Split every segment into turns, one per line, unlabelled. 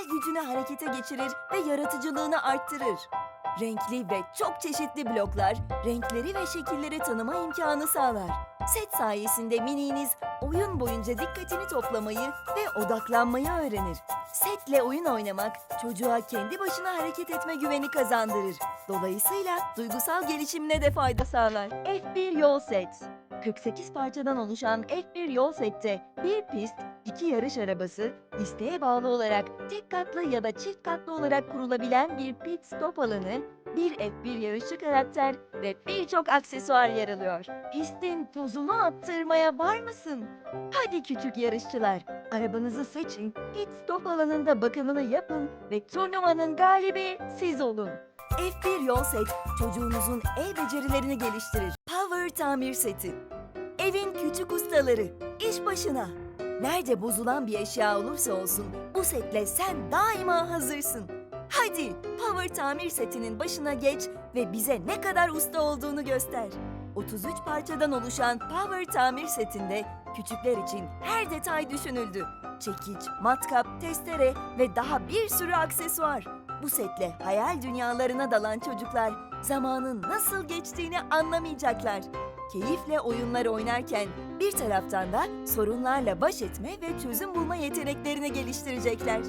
hayal gücünü harekete geçirir ve yaratıcılığını arttırır. Renkli ve çok çeşitli bloklar, renkleri ve şekilleri tanıma imkanı sağlar. Set sayesinde miniğiniz oyun boyunca dikkatini toplamayı ve odaklanmayı öğrenir. Setle oyun oynamak çocuğa kendi başına hareket etme güveni kazandırır. Dolayısıyla duygusal gelişimine de fayda sağlar. F1 yol set 48 parçadan oluşan F1 yol sette bir pist, iki yarış arabası, isteğe bağlı olarak tek katlı ya da çift katlı olarak kurulabilen bir pit stop alanı, bir F1 yarışçı karakter ve birçok aksesuar yer alıyor. Pistin tozunu attırmaya var mısın? Hadi küçük yarışçılar, arabanızı seçin, pit stop alanında bakımını yapın ve turnuvanın galibi siz olun. F1 yol set çocuğunuzun el becerilerini geliştirir. Power tamir seti. Evin küçük ustaları, iş başına. Nerede bozulan bir eşya olursa olsun bu setle sen daima hazırsın. Hadi Power tamir setinin başına geç ve bize ne kadar usta olduğunu göster. 33 parçadan oluşan Power tamir setinde küçükler için her detay düşünüldü. Çekiç, matkap, testere ve daha bir sürü aksesuar. Bu setle hayal dünyalarına dalan çocuklar zamanın nasıl geçtiğini anlamayacaklar. Keyifle oyunlar oynarken bir taraftan da sorunlarla baş etme ve çözüm bulma yeteneklerini geliştirecekler.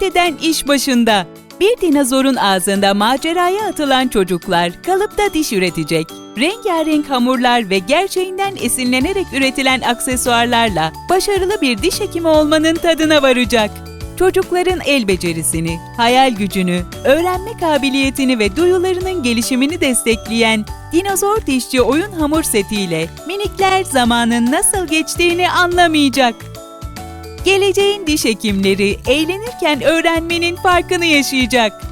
Şimdiden iş başında. Bir dinozorun ağzında maceraya atılan çocuklar kalıpta diş üretecek. Rengarenk hamurlar ve gerçeğinden esinlenerek üretilen aksesuarlarla başarılı bir diş hekimi olmanın tadına varacak. Çocukların el becerisini, hayal gücünü, öğrenme kabiliyetini ve duyularının gelişimini destekleyen Dinozor Dişçi oyun hamur setiyle minikler zamanın nasıl geçtiğini anlamayacak. Geleceğin diş hekimleri eğlenirken öğrenmenin farkını yaşayacak.